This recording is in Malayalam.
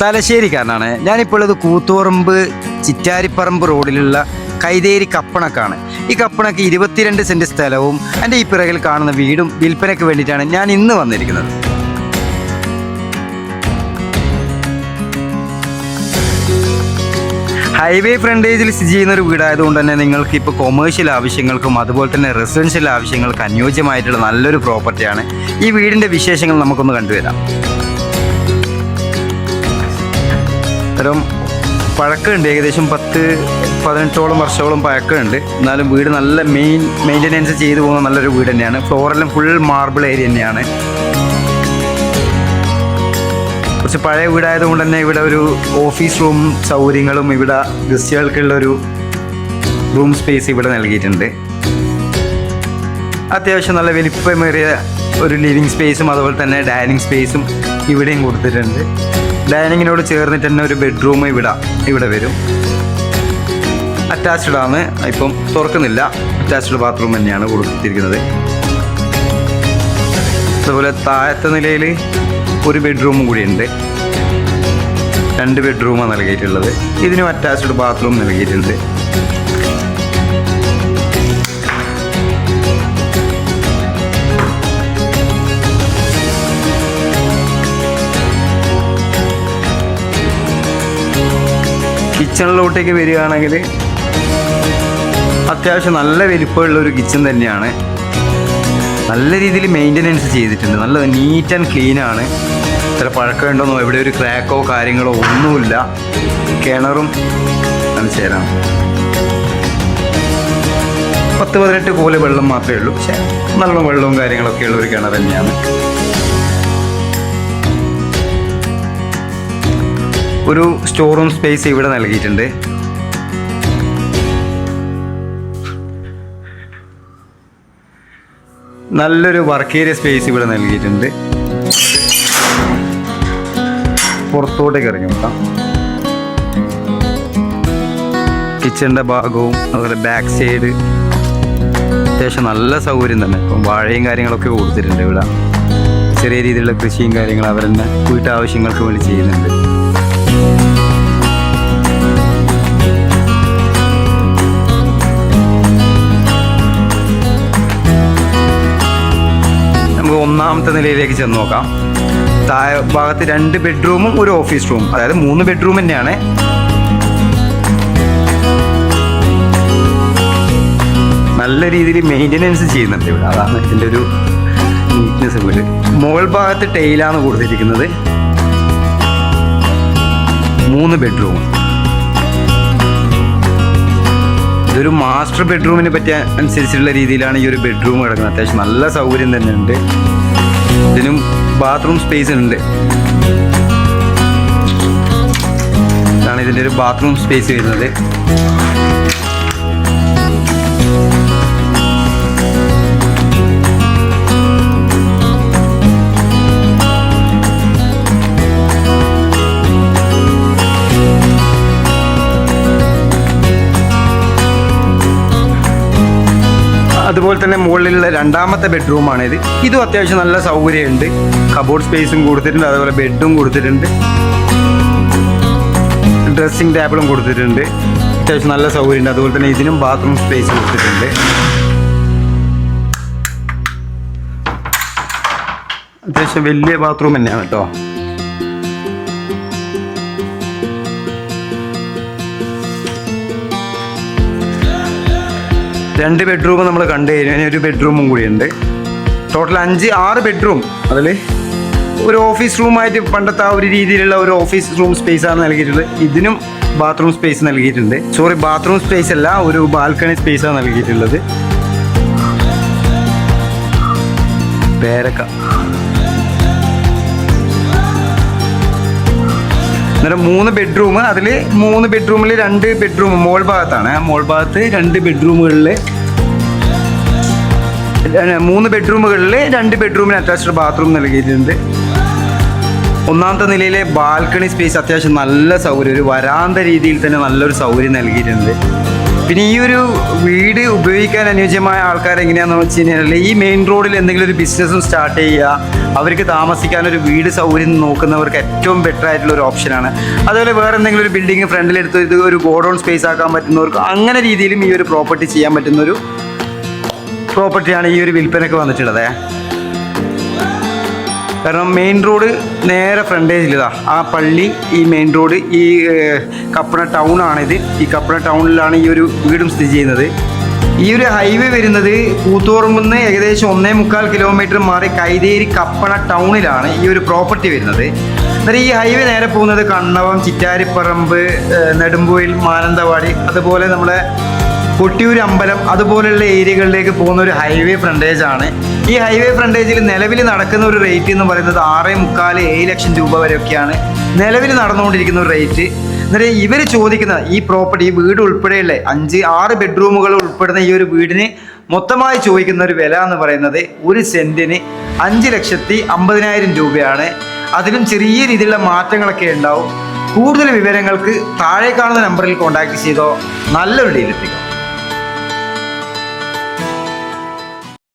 തലശ്ശേരിക്കാരനാണ്. ഞാനിപ്പോൾ ഉള്ളത് കൂത്തുപറമ്പ് ചിറ്റാരിപ്പറമ്പ് റോഡിലുള്ള കൈതേരി കപ്പണക്കാണ്. ഈ കപ്പണക്ക് ഇരുപത്തിരണ്ട് സെന്റ് സ്ഥലവും എന്റെ ഈ പിറകിൽ കാണുന്ന വീടും വിൽപ്പനയ്ക്ക് വേണ്ടിയിട്ടാണ് ഞാൻ ഇന്ന് വന്നിരിക്കുന്നത്. ഹൈവേ ഫ്രണ്ടേജിൽ സ്ഥിതി ചെയ്യുന്ന ഒരു വീടായതുകൊണ്ട് തന്നെ നിങ്ങൾക്ക് ഇപ്പോൾ കൊമേഴ്ഷ്യൽ ആവശ്യങ്ങൾക്കും അതുപോലെ തന്നെ റെസിഡൻഷ്യൽ ആവശ്യങ്ങൾക്കും അനുയോജ്യമായിട്ടുള്ള നല്ലൊരു പ്രോപ്പർട്ടിയാണ് ഈ വീടിന്റെ വിശേഷങ്ങൾ നമുക്കൊന്ന് കണ്ടുവരാം. തരം പഴക്കമുണ്ട്. ഏകദേശം പത്ത് പതിനെട്ടോളം വർഷത്തോളം പഴക്കമുണ്ട്. എന്നാലും വീട് നല്ല മെയിൻ മെയിന്റനൻസ് ചെയ്തു പോകുന്ന നല്ലൊരു വീട് തന്നെയാണ്. ഫ്ലോറെല്ലാം ഫുൾ മാർബിൾ ഏരിയ തന്നെയാണ്. കുറച്ച് പഴയ വീടായതുകൊണ്ട് തന്നെ ഇവിടെ ഒരു ഓഫീസ് റൂം സൗകര്യങ്ങളും ഇവിടെ ഗസ്റ്റുകൾക്കുള്ള ഒരു റൂം സ്പേസ് ഇവിടെ നൽകിയിട്ടുണ്ട്. അത്യാവശ്യം നല്ല വലിപ്പമേറിയ ഒരു ലിവിങ് സ്പേസും അതുപോലെ തന്നെ ഡൈനിങ് സ്പേസും ഇവിടെയും കൊടുത്തിട്ടുണ്ട്. ഡൈനിങ്ങിനോട് ചേർന്നിട്ട് തന്നെ ഒരു ബെഡ്റൂം ഇവിടെ ഇവിടെ വരും. അറ്റാച്ച്ഡ് ആണ്. ഇപ്പം തുറക്കുന്നില്ല. അറ്റാച്ച്ഡ് ബാത്റൂം തന്നെയാണ് കൊടുത്തിരിക്കുന്നത്. അതുപോലെ താഴത്തെ നിലയിൽ ഒരു ബെഡ്റൂമും കൂടിയുണ്ട് രണ്ട് ബെഡ്റൂമാണ് നൽകിയിട്ടുള്ളത്. ഇതിനും അറ്റാച്ച്ഡ് ബാത്റൂം നൽകിയിട്ടുണ്ട്. കിച്ചണിലോട്ടേക്ക് വരികയാണെങ്കിൽ അത്യാവശ്യം നല്ല വലിപ്പമുള്ള ഒരു കിച്ചൺ തന്നെയാണ്. നല്ല രീതിയിൽ മെയിന്റനൻസ് ചെയ്തിട്ടുണ്ട്. നല്ല നീറ്റ് ആൻഡ് ക്ലീൻ ആണ്. ഇത്ര പഴക്കമുണ്ടോന്നോ എവിടെ ഒരു ക്രാക്കോ കാര്യങ്ങളോ ഒന്നുമില്ല. കിണറും കാണിച്ചു പത്ത് പതിനെട്ട് കോൽ വെള്ളം മാത്രമേ ഉള്ളൂ. പക്ഷേ നല്ല വെള്ളവും കാര്യങ്ങളൊക്കെ ഉള്ള ഒരു കിണർ തന്നെയാണ്. ഒരു സ്റ്റോർ റൂം സ്പേസ് ഇവിടെ നൽകിയിട്ടുണ്ട്. നല്ലൊരു വർക്ക് ഏരിയ സ്പേസ് ഇവിടെ നൽകിയിട്ടുണ്ട്. പുറത്തോട്ട് ഇറങ്ങി നോക്കാം. കിച്ചണിന്റെ ഭാഗവും അതുപോലെ ബാക്ക് സൈഡ് അത്യാവശ്യം നല്ല സൗകര്യം തന്നെ. ഇപ്പം വാഴയും കാര്യങ്ങളൊക്കെ കൊടുത്തിട്ടുണ്ട് ഇവിടെ. ചെറിയ രീതിയിലുള്ള കൃഷിയും കാര്യങ്ങളും അവർ തന്നെ വീട്ടാവശ്യങ്ങൾക്ക് വേണ്ടി ചെയ്യുന്നുണ്ട്. ഒന്നാമത്തെ നിലയിലേക്ക് ചെന്ന് നോക്കാം. താഴെ ഭാഗത്ത് രണ്ട് ബെഡ്റൂമും ഒരു ഓഫീസ് റൂം അതായത് മൂന്ന് ബെഡ്റൂം തന്നെയാണ്. നല്ല രീതിയിൽ മെയിന്റനൻസ് ചെയ്യുന്നുണ്ട് ഇവിടെ. അതാണ് ഇതിന്റെ ഒരു നീറ്റ്നെസ് വീട് മുകൾ ഭാഗത്ത് ടൈലാണ് കൊടുത്തിരിക്കുന്നത്. മൂന്ന് ബെഡ്റൂം ഇതൊരു മാസ്റ്റർ ബെഡ്റൂമിനെ പറ്റിയ അനുസരിച്ചുള്ള രീതിയിലാണ് ഈ ഒരു ബെഡ്റൂം കിടക്കുന്നത്. അത്യാവശ്യം നല്ല സൗകര്യം തന്നെയുണ്ട്. ഇതിനും ബാത്റൂം സ്പേസ് ഉണ്ട്. ഇതാണ് ഇതിന്റെ ഒരു ബാത്റൂം സ്പേസ് വരുന്നത്. അതുപോലെ തന്നെ മുകളിലുള്ള രണ്ടാമത്തെ ബെഡ്റൂമാണ് ഇത് ഇതും അത്യാവശ്യം നല്ല സൗകര്യമുണ്ട്. കബോർഡ് സ്പേസും കൊടുത്തിട്ടുണ്ട്. അതുപോലെ ബെഡും കൊടുത്തിട്ടുണ്ട്. ഡ്രസ്സിംഗ് ടേബിളും കൊടുത്തിട്ടുണ്ട്. അത്യാവശ്യം നല്ല സൗകര്യമുണ്ട്. അതുപോലെ തന്നെ ഇതിനും ബാത്റൂം സ്പേസ് കൊടുത്തിട്ടുണ്ട്. അത്യാവശ്യം വലിയ ബാത്റൂം തന്നെയാണ് കേട്ടോ. രണ്ട് ബെഡ്റൂം നമ്മൾ കണ്ടു കഴിഞ്ഞു. ഇനി ഒരു ബെഡ്റൂമും കൂടിയുണ്ട് ടോട്ടൽ അഞ്ച് ആറ് ബെഡ്റൂം അതിൽ ഒരു ഓഫീസ് റൂമായിട്ട് പണ്ടത്തെ ആ ഒരു രീതിയിലുള്ള ഒരു ഓഫീസ് റൂം സ്പേസ് ആണ് നൽകിയിട്ടുള്ളത്. ഇതിനും ബാത്റൂം സ്പേസ് നൽകിയിട്ടുണ്ട്. സോറി ബാത്റൂം സ്പേസ് അല്ല ഒരു ബാൽക്കണി സ്പേസ് ആണ് നൽകിയിട്ടുള്ളത്. പേരക്ക. അന്നേരം മൂന്ന് ബെഡ്റൂം അതിൽ മൂന്ന് ബെഡ്റൂമിൽ രണ്ട് ബെഡ്റൂം മോൾ ഭാഗത്താണ്. മോൾ ഭാഗത്ത് രണ്ട് ബെഡ്റൂമുകളിൽ മൂന്ന് ബെഡ്റൂമുകളിൽ രണ്ട് ബെഡ്റൂമിന് അറ്റാച്ച്ഡ് ബാത്റൂം നൽകിയിട്ടുണ്ട്. ഒന്നാമത്തെ നിലയിലെ ബാൽക്കണി സ്പേസ് അത്യാവശ്യം നല്ല സൗകര്യം ഒരു വരാന്ത രീതിയിൽ തന്നെ നല്ലൊരു സൗകര്യം നൽകിയിട്ടുണ്ട്. പിന്നെ ഈ ഒരു വീട് ഉപയോഗിക്കാൻ അനുയോജ്യമായ ആൾക്കാർ എങ്ങനെയാണെന്ന് വെച്ച് കഴിഞ്ഞാൽ ഈ മെയിൻ റോഡിൽ എന്തെങ്കിലും ഒരു ബിസിനസ്സും സ്റ്റാർട്ട് ചെയ്യുക അവർക്ക് താമസിക്കാൻ ഒരു വീട് സൗകര്യം നോക്കുന്നവർക്ക് ഏറ്റവും ബെറ്റർ ആയിട്ടുള്ള ഒരു ഓപ്ഷനാണ് അതുപോലെ വേറെ എന്തെങ്കിലും ഒരു ബിൽഡിംഗ് ഫ്രണ്ടിലെടുത്ത് ഇത് ഒരു ഗോഡൗൺ സ്പേസ് ആക്കാൻ പറ്റുന്നവർക്ക് അങ്ങനെ രീതിയിലും ഈ ഒരു പ്രോപ്പർട്ടി ചെയ്യാൻ പറ്റുന്ന ഒരു പ്രോപ്പർട്ടിയാണ് ഈ ഒരു വിൽപ്പനയ്ക്ക് വന്നിട്ടുള്ളത്. കാരണം മെയിൻ റോഡ് നേരെ ഫ്രണ്ടേജിൽ ഇതാ ആ പള്ളി ഈ മെയിൻ റോഡ് ഈ കപ്പണ ടൗൺ ആണിത്. ഈ കപ്പണ ടൗണിലാണ് ഈ ഒരു വീടും സ്ഥിതി ചെയ്യുന്നത്. ഈ ഒരു ഹൈവേ വരുന്നത് കൂത്തുപറമ്പെന്ന് ഏകദേശം ഒന്നേ മുക്കാൽ കിലോമീറ്റർ മാറി കൈതേരി കപ്പണ ടൗണിലാണ് ഈ ഒരു പ്രോപ്പർട്ടി വരുന്നത്. അന്നേരം ഈ ഹൈവേ നേരെ പോകുന്നത് കണ്ണവം ചിറ്റാരിപ്പറമ്പ് നെടുമ്പുയിൽ മാനന്തവാടി അതുപോലെ നമ്മുടെ കൊട്ടിയൂർ അമ്പലം അതുപോലെയുള്ള ഏരിയകളിലേക്ക് പോകുന്ന ഒരു ഹൈവേ ഫ്രണ്ടേജ് ആണ്. ഈ ഹൈവേ ഫ്രണ്ടേജിൽ നിലവിൽ നടക്കുന്ന ഒരു റേറ്റ് എന്ന് പറയുന്നത് ആറേ മുക്കാൽ ഏഴ് ലക്ഷം രൂപ വരെയൊക്കെയാണ്. നിലവിൽ നടന്നുകൊണ്ടിരിക്കുന്ന ഒരു റേറ്റ് എന്നിട്ട് ഇവർ ചോദിക്കുന്ന ഈ പ്രോപ്പർട്ടി ഈ വീട് ഉൾപ്പെടെയുള്ള അഞ്ച് ആറ് ബെഡ്റൂമുകൾ ഉൾപ്പെടുന്ന ഈ ഒരു വീടിന് മൊത്തമായി ചോദിക്കുന്ന ഒരു വില എന്ന് പറയുന്നത് ഒരു സെന്റിന് അഞ്ച് ലക്ഷത്തി അമ്പതിനായിരം രൂപയാണ്. അതിലും ചെറിയ രീതിയിലുള്ള മാറ്റങ്ങളൊക്കെ ഉണ്ടാവും. കൂടുതൽ വിവരങ്ങൾക്ക് താഴെ കാണുന്ന നമ്പറിൽ കോൺടാക്ട് ചെയ്തോ. നല്ലൊരു ഡീൽ എത്തിക്കും.